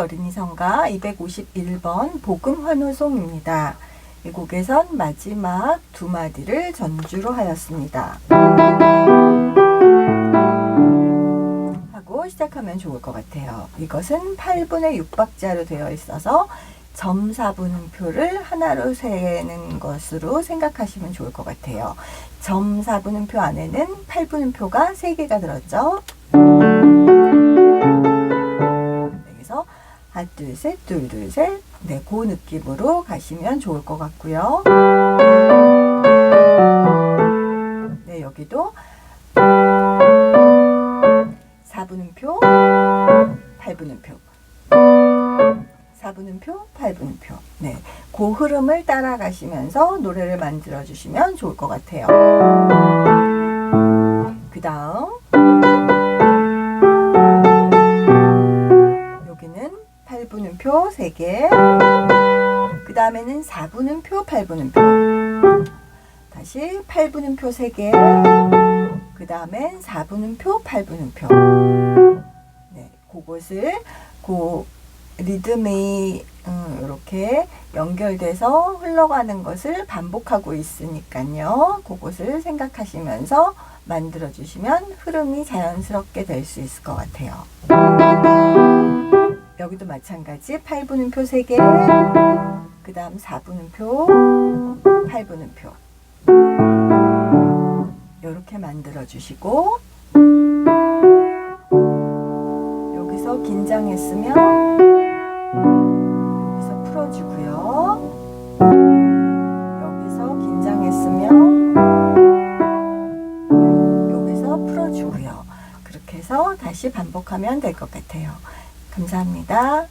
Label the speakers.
Speaker 1: 어린이 성가 251번 복음 환호송입니다. 이 곡에선 마지막 두 마디를 전주로 하였습니다. 하고 시작하면 좋을 것 같아요. 이것은 8분의 6박자로 되어 있어서 점사분음표를 하나로 세는 것으로 생각하시면 좋을 것 같아요. 점사분음표 안에는 8분음표가 3개가 들었죠. 하나 둘셋 둘 둘셋 네, 그 느낌으로 가시면 좋을 것 같고요. 네, 여기도 4분음표, 8분음표. 4분음표, 8분음표. 네. 그 흐름을 따라가시면서 노래를 만들어 주시면 좋을 것 같아요. 8분음표 3개. 그 다음에는 4분음표, 8분음표. 다시 8분음표 3개. 그 다음엔 4분음표, 8분음표. 네, 그것을 그 리듬이 음, 이렇게 연결돼서 흘러가는 것을 반복하고 있으니까요. 그것을 생각하시면서 만들어 주시면 흐름이 자연스럽게 될 수 있을 것 같아요. 여기도 마찬가지 8분음표 3개, 그 다음 4분음표, 8분음표. 이렇게 만들어 주시고, 여기서 긴장했으면, 여기서 풀어주고요. 여기서 긴장했으면, 여기서 풀어주고요. 그렇게 해서 다시 반복하면 될 것 같아요. 감사합니다.